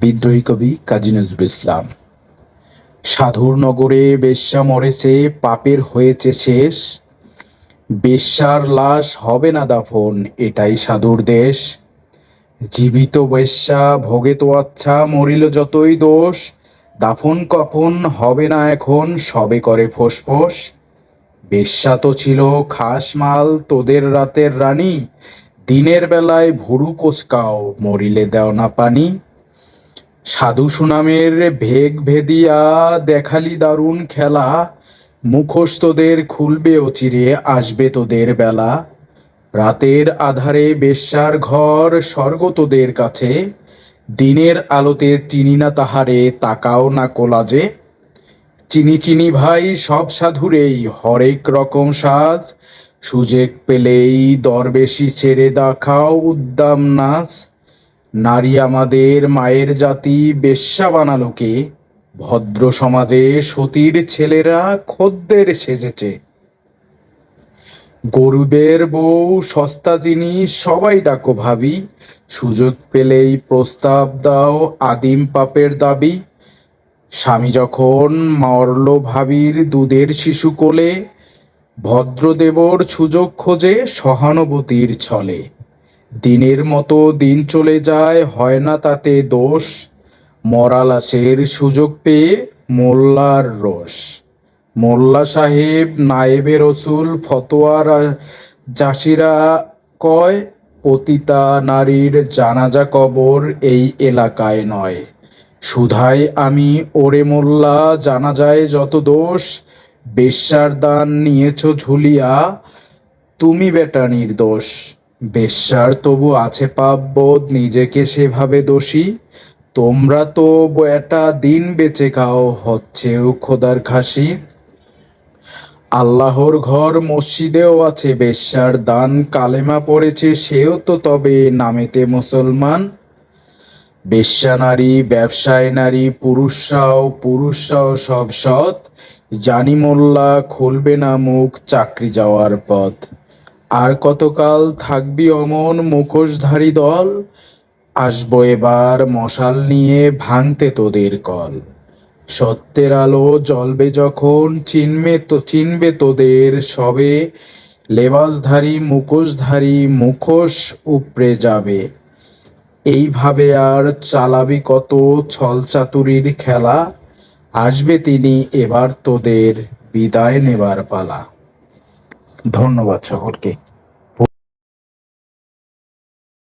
বিদ্রোহী কবি কাজী নজরুল ইসলাম। সাধুর নগরে বেশ্যা মরেছে, পাপের হয়েছে শেষ। বেশ্যার লাশ হবে না দাফন, এটাই সাধুর দেশ। জীবিত বেশ্যা, ভোগে তো আচ্ছা মরিল যতই দোষ। দাফন কফন হবে না এখন, সবে করে ফোসফোস। বেশ্যা তো ছিল খাস মাল, তোদের রাতের রানী। দিনের বেলায় ভুরু কোচকাও, মরিলে দেও না পানি। সাধু সুনামের ভেগ ভেদিয়া দেখালি দারুণ খেলা। মুখোশ তোদের খুলবে অচিরে আসবে তোদের বেলা। রাতের আধারে বেশ্যার ঘর, স্বর্গ তোদের কাছে। দিনের আলোতে চিনি না তাহারে, তাকাও না কোলাজে। চিনি চিনি ভাই, সব সাধুরেই, হরেক রকম সাজ। সুযোগ পেলেই দরবেশি ছেড়ে দেখাও উদ্দাম নাচ। নারী আমাদের মায়ের জাতি বেশ্যা বানালোকে ভদ্র সমাজে সতীর ছেলেরা খদ্দের সেজেছে। গরুদের বউ, সস্তা জিনিস, সবাই ডাকো ভাবি। সুযোগ পেলেই প্রস্তাব দাও আদিম পাপের দাবি। স্বামী যখন মরল ভাবির দুধের শিশু কোলে, ভদ্রদেবর সুযোগ খোঁজে সহানুভূতির ছলে। দিনের মতো দিন চলে যায়, হয় না তাতে দোষ? মরা লাশের সুযোগ পেয়ে মোল্লার রোষ। মোল্লা সাহেব, নায়েবে রসুল ফতোয়ার জাসিরা কয়, পতিতা নারীর জানাজা কবর এই এলাকায় নয়। সুধাই আমি ওরে মোল্লা জানা যায় যত দোষ। বেশ্যার দান নিয়েছ ঝুলিয়া, তুমি বেটা নির্দোষ। বেশ্যার তবু আছে পাপ বোধ, নিজেকে সেভাবে দোষী। তোমরা তো বেটা দিন বেঁচে খাও, হচ্ছেও খোদার খাসি। আল্লাহর ঘর মসজিদেও আছে বেশ্যার দান, কালেমা পড়েছে সেও তো তবে নামেতে মুসলমান। বেশ্যা নারী, ব্যবসায় নারী, পুরুষরাও পুরুষরাও সব সৎ। জানি মোল্লা, খুলবে না মুখ, চাকরি যাওয়ার পথ। আর কতকাল থাকবি অমন মুখোশধারী দল? আসব এবার মশাল নিয়ে ভাঙতে তোদের কল। সত্যের আলো জ্বলবে যখন, চিনবে তো, চিনবে তোদের সবে। লেবাসধারী, মুখোশধারী, মুখোশ উপড়ে যাবে। এইভাবে আর চালাবি কত ছলচাতুরির খেলা? আসবে তিনি এবার তোদের বিদায় নেবার পালা। ধন্যবাদ সকলকে।